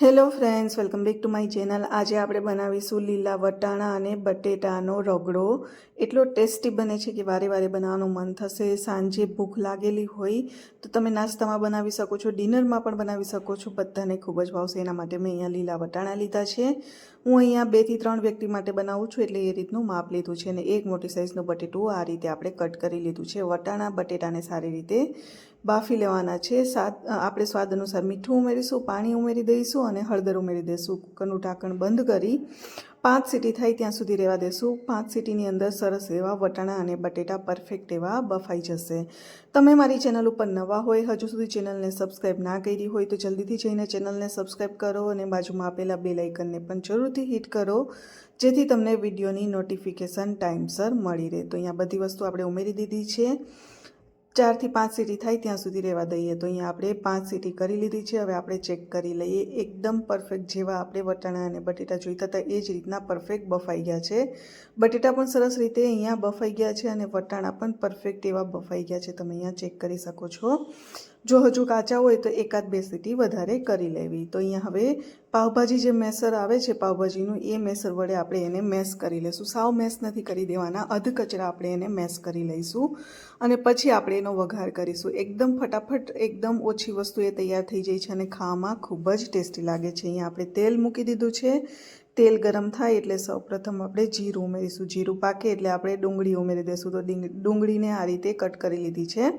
Hello friends welcome back to my channel આજે આપણે બનાવીશું લીલા વટાણા અને બટેટાનો રગડો. એટલો ટેસ્ટી બને છે કે વારે વારે બનાવવાનું મન થશે, સાંજે ભૂખ લાગેલી હોય તો તમે નાસ્તામાં બનાવી શકો છો, ડિનરમાં પણ બનાવી શકો છો. બધાને ખૂબ જ ભાવશે. એના માટે મેં અહીંયા લીલા વટાણા લીધા છે. હું અહીંયા બેથી ત્રણ વ્યક્તિ માટે બનાવું છું એટલે એ રીતનું માપ લીધું છે અને એક મોટી સાઇઝનું બટેટું આ રીતે આપણે કટ કરી લીધું છે. વટાણા, બટેટાને સારી રીતે બાફી લેવાના છે. સાત આપણે સ્વાદ અનુસાર મીઠું ઉમેરીશું, પાણી ઉમેરી દઈશું અને હળદર ઉમેરી દઈશું. કુકરનું ઢાંકણ બંધ કરી પાંચ સીટી થાય ત્યાં સુધી રહેવા દેશું. પાંચ સીટીની અંદર સરસ એવા વટાણા અને બટેટા પરફેક્ટ એવા બફાઈ જશે. તમે મારી ચેનલ ઉપર નવા હોય, હજુ સુધી ચેનલને સબસ્ક્રાઈબ ના કરી હોય, તો જલ્દીથી જઈને ચેનલને સબસ્ક્રાઈબ કરો અને બાજુમાં આપેલા બે લાઇકનને પણ જરૂરથી હિટ કરો, જેથી તમને વિડીયોની નોટિફિકેશન ટાઈમસર મળી રહે. તો અહીંયા બધી વસ્તુ આપણે ઉમેરી દીધી છે. ચારથી પાંચ સીટી થાય ત્યાં સુધી રહેવા દઈએ. તો અહીંયા આપણે પાંચ સીટી કરી લીધી છે. હવે આપણે ચેક કરી લઈએ. એકદમ પરફેક્ટ જેવા આપણે વટાણા અને બટેટા જોઈતા હતા એ જ રીતના પરફેક્ટ બફાઈ ગયા છે. બટેટા પણ સરસ રીતે અહીંયા બફાઈ ગયા છે અને વટાણા પણ પરફેક્ટ એવા બફાઈ ગયા છે. તમે અહીંયા ચેક કરી શકો છો. જો હજુ કાચા હોય તો એકાદ બે સીટી વધારે કરી લેવી. તો અહીંયા હવે પાવભાજી જે મેસર આવે છે, પાવભાજીનું એ મેસર વડે આપણે એને મેસ કરી લઈશું સાવ મેસ નથી કરી દેવાના, અધ કચરા આપણે એને મેસ કરી લઈશું. અને પછી આપણે એનો વઘાર કરીશું. એકદમ ફટાફટ, એકદમ ઓછી વસ્તુ એ તૈયાર થઈ જાય છે અને ખાવામાં ખૂબ જ ટેસ્ટી લાગે છે. અહીંયા આપણે તેલ મૂકી દીધું છે. તેલ ગરમ થાય એટલે સૌપ્રથમ આપણે જીરું ઉમેરીશું. જીરું પાકે એટલે આપણે ડુંગળી ઉમેરી દઈશું તો ડુંગળીને આ રીતે કટ કરી લીધી છે.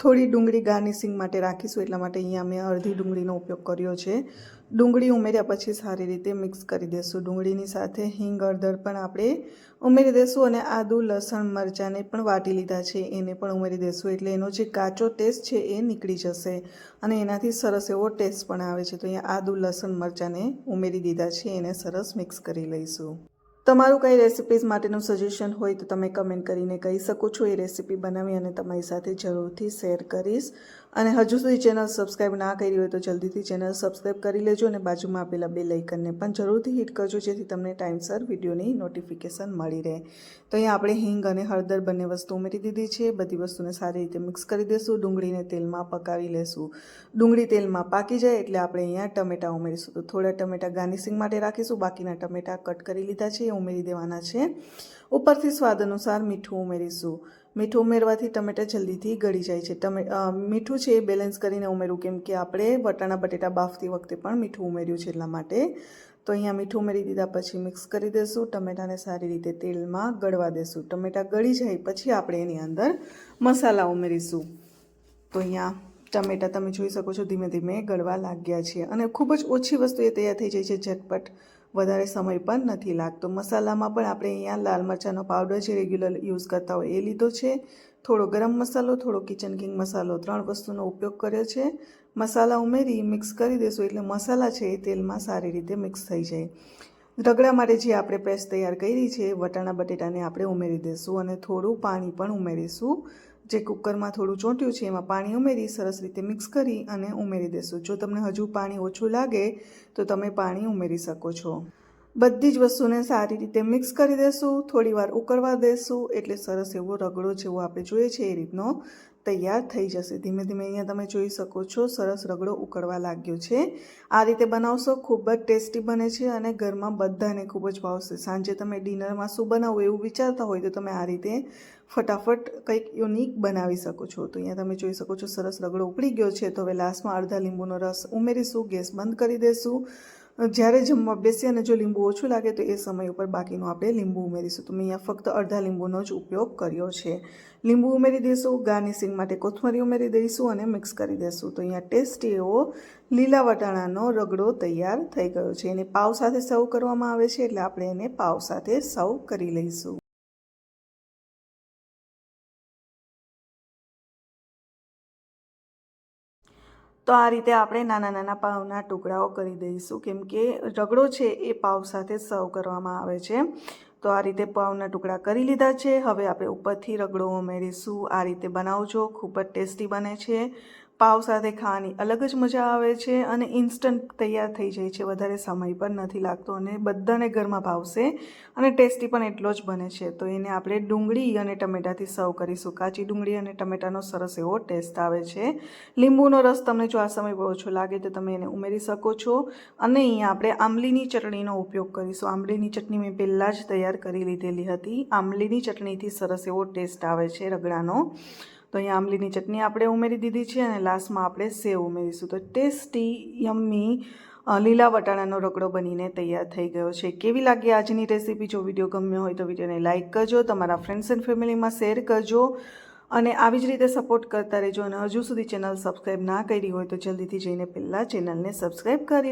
થોડી ડુંગળી ગાર્નિશિંગ માટે રાખીશું. એટલા માટે અહીંયા મેં અડધી ડુંગળીનો ઉપયોગ કર્યો છે. ડુંગળી ઉમેર્યા પછી સારી રીતે મિક્સ કરી દઈશું ડુંગળીની સાથે હિંગ, હળદર પણ આપણે ઉમેરી દઈશું અને આદુ, લસણ, મરચાંને પણ વાટી લીધા છે. એને પણ ઉમેરી દઈશું એટલે એનો જે કાચો ટેસ્ટ છે એ નીકળી જશે અને એનાથી સરસ એવો ટેસ્ટ પણ આવે છે. તો અહીંયા આદુ, લસણ, મરચાંને ઉમેરી દીધા છે. એને સરસ મિક્સ કરી લઈશું. તમારું કંઈ રેસિપીઝ માટેનું સજેશન હોય તો તમે કમેન્ટ કરીને કહી શકો છો. એ રેસિપી બનાવી અને તમારી સાથે જરૂરથી શેર કરીશ. અને હજુ સુધી ચેનલ સબસ્ક્રાઈબ ના કરી હોય તો જલ્દીથી ચેનલ સબસ્ક્રાઈબ કરી લેજો અને બાજુમાં આપેલા બે લાઇકનને પણ જરૂરથી હિટ કરજો, જેથી તમને ટાઈમસર વિડીયોની નોટિફિકેશન મળી રહે. તો અહીંયા આપણે હિંગ અને હળદર બંને વસ્તુ ઉમેરી દીધી છે. બધી વસ્તુને સારી રીતે મિક્સ કરી દઈશું ડુંગળીને તેલમાં પકાવી લેશું. ડુંગળી તેલમાં પાકી જાય એટલે આપણે અહીંયા ટમેટાં ઉમેરીશું. તો થોડા ટમેટાં ગાર્નિશિંગ માટે રાખીશું. બાકીના ટમેટાં કટ કરી લીધા છે. એ ઉમેરી દેવાના છે. ઉપરથી સ્વાદ અનુસાર મીઠું ઉમેરીશું. મીઠું ઉમેરવાથી ટમેટાં જલ્દીથી ગળી જાય છે. ટમે મીઠું છે એ બેલેન્સ કરીને ઉમેરવું કેમ કે આપણે વટાણા, બટેટા બાફતી વખતે પણ મીઠું ઉમેર્યું છે એટલા માટે. તો અહીંયા મીઠું ઉમેરી દીધા પછી મિક્સ કરી દઈશું ટમેટાને સારી રીતે તેલમાં ગળવા દેશું. ટમેટાં ગળી જાય પછી આપણે એની અંદર મસાલા ઉમેરીશું. તો અહીંયા ટમેટાં તમે જોઈ શકો છો ધીમે ધીમે ગળવા લાગ્યા છે અને ખૂબ જ ઓછી વસ્તુ એ તૈયાર થઈ જાય છે ઝટપટ. વધારે સમય પણ નથી લાગતો. મસાલામાં પણ આપણે અહીંયા લાલ મરચાંનો પાવડર જે રેગ્યુલર યુઝ કરતા હોય એ લીધો છે. થોડો ગરમ મસાલો, થોડો કિચન કિંગ મસાલો ત્રણ વસ્તુનો ઉપયોગ કર્યો છે. મસાલા ઉમેરી મિક્સ કરી દેશું એટલે મસાલા છે એ તેલમાં સારી રીતે મિક્સ થઈ જાય. રગડા માટે જે આપણે પેસ્ટ તૈયાર કરી છે, વટાણા, બટેટાને આપણે ઉમેરી દઈશું અને થોડું પાણી પણ ઉમેરીશું. જે કુકરમાં થોડું ચોંટ્યું છે, એમાં પાણી ઉમેરી સરસ રીતે મિક્સ કરી અને ઉમેરી દેશું. જો તમને હજુ પાણી ઓછું લાગે, તો તમે પાણી ઉમેરી શકો છો. બધી જ વસ્તુને સારી રીતે મિક્સ કરી દેશું, થોડી વાર ઉકળવા દેશું, એટલે સરસ એવો રગડો જેવો આપણે જોઈએ છે, એ રીતનો તૈયાર થઈ જશે. ધીમે ધીમે અહીંયા તમે જોઈ શકો છો, સરસ રગડો ઉકળવા લાગ્યો છે. આ રીતે બનાવશો ખૂબ જ ટેસ્ટી બને છે અને ઘરમાં બધાને ખૂબ જ ભાવશે સાંજે તમે ડિનરમાં શું બનાવવું એવું વિચારતા હોય તો તમે આ રીતે ફટાફટ કંઈક યુનિક બનાવી શકો છો. તો અહીંયા તમે જોઈ શકો છો સરસ રગડો ઉકળી ગયો છે. તો હવે લાસ્ટમાં અડધા લીંબુનો રસ ઉમેરીશું, ગેસ બંધ કરી દઈશું જ્યારે જમવા બેસીએ અને જો લીંબુ ઓછું લાગે તો એ સમય ઉપર બાકીનું આપણે લીંબુ ઉમેરીશું. તો મેં અહીંયા ફક્ત અડધા લીંબુનો જ ઉપયોગ કર્યો છે. લીંબુ ઉમેરી દઈશું, ગાર્નિશિંગ માટે કોથમરી ઉમેરી દઈશું અને મિક્સ કરી દઈશું. તો અહીંયા ટેસ્ટી એવો લીલા વટાણાનો રગડો તૈયાર થઈ ગયો છે. એને પાવ સાથે સર્વ કરવામાં આવે છે એટલે આપણે એને પાવ સાથે સર્વ કરી લઈશું. તો આ રીતે આપણે નાના નાના પાવના ટુકડાઓ કરી દઈશું. કેમ કે રગડો છે એ પાવ સાથે સર્વ કરવામાં આવે છે. તો આ રીતે પાવના ટુકડા કરી લીધા છે. હવે આપણે ઉપરથી રગડો ઉમેરીશું. આ રીતે બનાવજો. ખૂબ જ ટેસ્ટી બને છે. પાવ સાથે ખાવાની અલગ જ મજા આવે છે અને ઇન્સ્ટન્ટ તૈયાર થઈ જાય છે. વધારે સમય પણ નથી લાગતો અને બધાને ઘરમાં ભાવશે અને ટેસ્ટી પણ એટલો જ બને છે. તો એને આપણે ડુંગળી અને ટમેટાથી સર્વ કરીશું. કાચી ડુંગળી અને ટમેટાનો સરસ એવો ટેસ્ટ આવે છે. લીંબુનો રસ તમને જો આ સમય પર ઓછો લાગે તો તમે એને ઉમેરી શકો છો. અને અહીંયા આપણે આંબલીની ચટણીનો ઉપયોગ કરીશું. આંબલીની ચટણી મેં પહેલાં જ તૈયાર કરી લીધેલી હતી. આંબલીની ચટણીથી સરસ એવો ટેસ્ટ આવે છે રગડાનો. તો અહીંયા આંબલીની ચટણી આપણે ઉમેરી દીધી છે અને લાસ્ટમાં આપણે સેવ ઉમેરીશું. તો ટેસ્ટી, યમ્મી લીલા વટાણાનો રગડો બનીને તૈયાર થઈ ગયો છે. કેવી લાગી આજની રેસીપી? જો વીડિયો ગમ્યો હોય તો વિડીયોને લાઇક કરજો, તમારા ફ્રેન્ડ્સ એન્ડ ફેમિલીમાં શેર કરજો અને આવી જ રીતે સપોર્ટ કરતા રહેજો. અને હજુ સુધી ચેનલ સબસ્ક્રાઈબ ના કરી હોય તો જલ્દીથી જઈને પહેલાં ચેનલને સબસ્ક્રાઈબ કરી